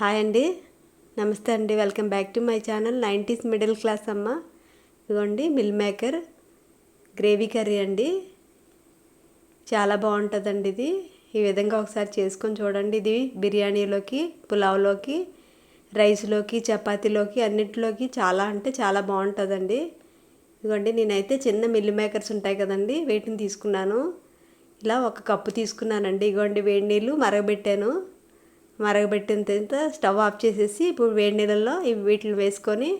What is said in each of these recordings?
Hi అండి. నమస్తే అండి. Welcome back to my channel nineties middle class అమ్మ. ఇదిగోండి మిల్ మేకర్. గ్రేవీ కర్రీ అండి. చాలా బాగుంటుందండి ఇది. ఈ విధంగా ఒకసారి చేసుకొని చూడండి. ఇది బిర్యానీలోకి పులావ్లోకి రైస్లోకి చపాతీలోకి అన్నిటిలోకి చాలా అంటే చాలా బాగుంటుందండి. ఇదిగోండి నేనైతే చిన్న మిల్ మేకర్స్ ఉంటాయి కదండి వీటిని తీసుకున్నాను. ఇలా ఒక కప్పు తీసుకున్నానండి. ఇగోండి వేడి నీళ్ళు మరగబెట్టాను. మరగబెట్టిన తర్వాత స్టవ్ ఆఫ్ చేసేసి ఇప్పుడు వేడి నీళ్ళల్లో వీటిని వేసుకొని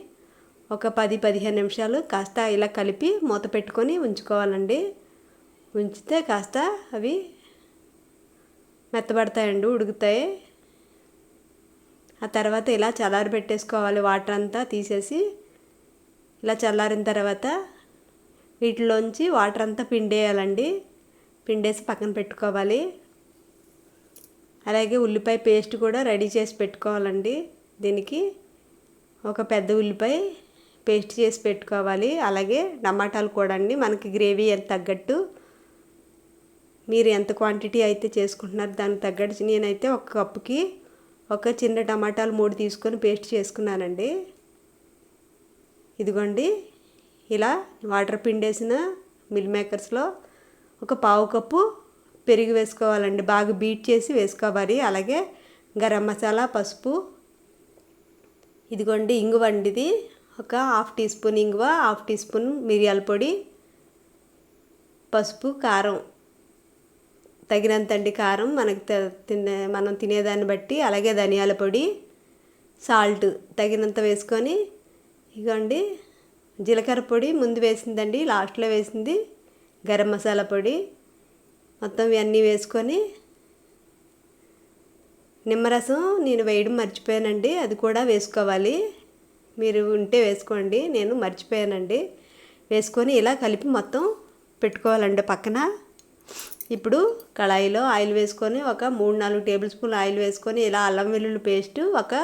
ఒక పది పదిహేను నిమిషాలు కాస్త ఇలా కలిపి మూత పెట్టుకొని ఉంచుకోవాలండి. ఉంచితే కాస్త అవి మెత్తబడతాయండి ఉడుకుతాయి. ఆ తర్వాత ఇలా చల్లారి పెట్టేసుకోవాలి వాటర్ అంతా తీసేసి. ఇలా చల్లారిన తర్వాత వీటిలోంచి వాటర్ అంతా పిండేయాలండి. పిండేసి పక్కన పెట్టుకోవాలి. అలాగే ఉల్లిపాయ పేస్ట్ కూడా రెడీ చేసి పెట్టుకోవాలండి. దీనికి ఒక పెద్ద ఉల్లిపాయ పేస్ట్ చేసి పెట్టుకోవాలి. అలాగే టమాటాలు కూడా అండి. మనకి గ్రేవీ ఎంత తగ్గట్టు. మీరు ఎంత క్వాంటిటీ అయితే చేసుకుంటున్నారు దానికి తగ్గట్టు నేనైతే ఒక కప్పుకి ఒక చిన్న టమాటాలు మూడు తీసుకొని పేస్ట్ చేసుకున్నానండి. ఇదిగోండి. ఇలా వాటర్ పిండేసిన మిల్ మేకర్స్లో ఒక పావు కప్పు పెరుగు వేసుకోవాలండి. బాగా బీట్ చేసి వేసుకోవాలి. అలాగే గరం మసాలా పసుపు. ఇదిగోండి ఇంగువ అండి ఇది. ఒక హాఫ్ టీ స్పూన్ ఇంగువ హాఫ్ టీ స్పూన్ మిరియాల పొడి పసుపు కారం. తగినంత అండి కారం. మనకు తినే మనం తినేదాన్ని బట్టి అలాగే ధనియాల పొడి సాల్ట్ తగినంత వేసుకొని ఇగోండి జీలకర్ర పొడి ముందు వేసిందండి. లాస్ట్లో వేసింది గరం మసాలా పొడి. మొత్తం ఇవన్నీ వేసుకొని నిమ్మరసం నేను వేయడం మర్చిపోయానండి. అది కూడా వేసుకోవాలి. మీరు ఉంటే వేసుకోండి. నేను మర్చిపోయానండి. వేసుకొని ఇలా కలిపి మొత్తం పెట్టుకోవాలండి పక్కన. ఇప్పుడు కళాయిలో ఆయిల్ వేసుకొని ఒక మూడు నాలుగు టేబుల్ స్పూన్ ఆయిల్ వేసుకొని ఇలా అల్లం వెల్లుల్లి పేస్ట్ ఒక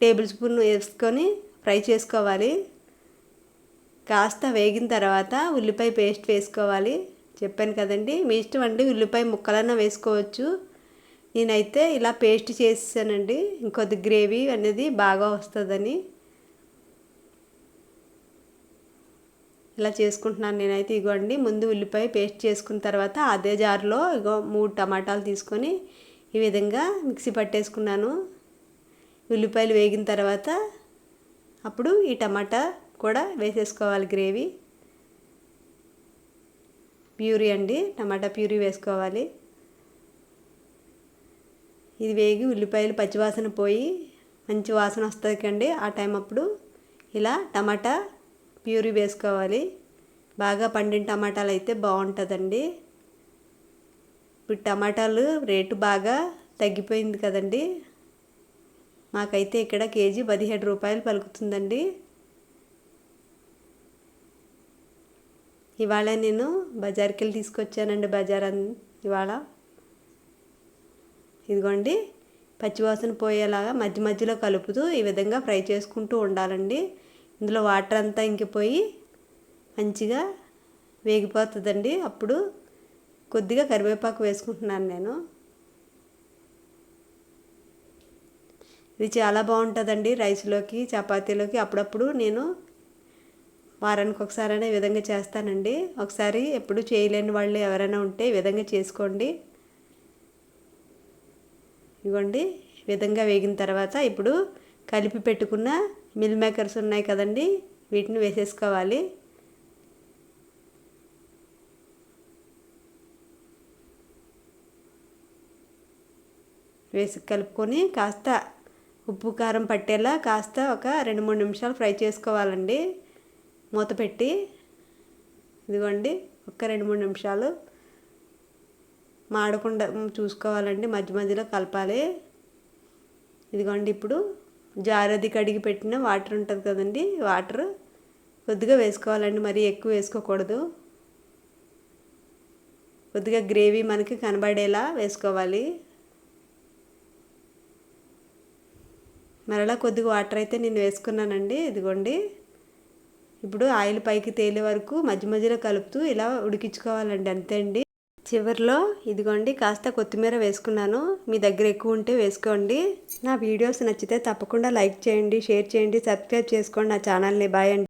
టేబుల్ స్పూన్ వేసుకొని ఫ్రై చేసుకోవాలి. కాస్త వేగిన తర్వాత ఉల్లిపాయ పేస్ట్ వేసుకోవాలి. చెప్పాను కదండి మీ ఇష్టం అండి ఉల్లిపాయ ముక్కలన్నా వేసుకోవచ్చు. నేనైతే ఇలా పేస్ట్ చేసానండి ఇంకొద్ది గ్రేవీ అనేది బాగా వస్తుందని. ఇలా చేసుకుంటున్నాను నేనైతే ఇగోండి ముందు ఉల్లిపాయ పేస్ట్ చేసుకున్న తర్వాత అదే జార్లో ఇగో మూడు టమాటాలు తీసుకొని ఈ విధంగా మిక్సీ పట్టేసుకున్నాను. ఉల్లిపాయలు వేగిన తర్వాత అప్పుడు ఈ టమాటా కూడా వేసేసుకోవాలి గ్రేవీ. ప్యూరీ అండి టమాటా ప్యూరీ వేసుకోవాలి. ఇది వేగి ఉల్లిపాయలు పచ్చివాసన పోయి మంచి వాసన వస్తుంది కండి ఆ టైం అప్పుడు ఇలా టమాటా ప్యూరీ వేసుకోవాలి. బాగా పండిన టమాటాలు అయితే బాగుంటుందండి. ఇప్పుడు టమాటాలు రేటు బాగా తగ్గిపోయింది కదండి. మాకైతే ఇక్కడ కేజీ పదిహేడు రూపాయలు పలుకుతుందండి. ఇవాళ నేను బజార్కి వెళ్ళి తీసుకొచ్చానండి బజార్ ఇవాళ. ఇదిగోండి పచ్చివాసన పోయేలాగా మధ్య మధ్యలో కలుపుతూ ఈ విధంగా ఫ్రై చేసుకుంటూ ఉండాలండి. ఇందులో వాటర్ అంతా ఇంకిపోయి మంచిగా వేగిపోతుందండి. అప్పుడు కొద్దిగా కరివేపాకు వేసుకుంటున్నాను నేను. ఇది చాలా బాగుంటుందండి రైస్లోకి చపాతీలోకి. అప్పుడప్పుడు నేను వారానికి ఒకసారైనా ఈ విధంగా చేస్తానండి. ఒకసారి ఎప్పుడు చేయలేని వాళ్ళు ఎవరైనా ఉంటే ఈ విధంగా చేసుకోండి. ఇవ్వండి. విధంగా వేగిన తర్వాత ఇప్పుడు కలిపి పెట్టుకున్న మిల్ మేకర్స్ ఉన్నాయి కదండి. వీటిని వేసేసుకోవాలి. వేసి కలుపుకొని కాస్త ఉప్పు కారం పట్టేలా కాస్త ఒక రెండు మూడు నిమిషాలు ఫ్రై చేసుకోవాలండి. మూత పెట్టి ఇదిగోండి ఒక రెండు మూడు నిమిషాలు మాడకుండా చూసుకోవాలండి మధ్య మధ్యలో కలపాలి. ఇదిగోండి ఇప్పుడు జారది కడిగి పెట్టిన వాటర్ ఉంటుంది కదండి వాటర్ కొద్దిగా వేసుకోవాలండి మరి ఎక్కువ వేసుకోకూడదు. కొద్దిగా గ్రేవీ మనకి కనబడేలా వేసుకోవాలి. మరలా కొద్దిగా వాటర్ అయితే నేను వేసుకున్నానండి ఇదిగోండి. ఇప్పుడు ఆయిల్ పైకి తేలే వరకు మధ్య మధ్యలో కలుపుతూ ఇలా ఉడికించుకోవాలండి అంతే అండి. చివరిలో ఇదిగోండి కాస్త కొత్తిమీర వేసుకున్నాను. మీ దగ్గర ఎక్కువ ఉంటే వేసుకోండి. నా వీడియోస్ నచ్చితే తప్పకుండా లైక్ చేయండి షేర్ చేయండి సబ్స్క్రైబ్ చేసుకోండి. నా ఛానల్ని బాయ్ అండి.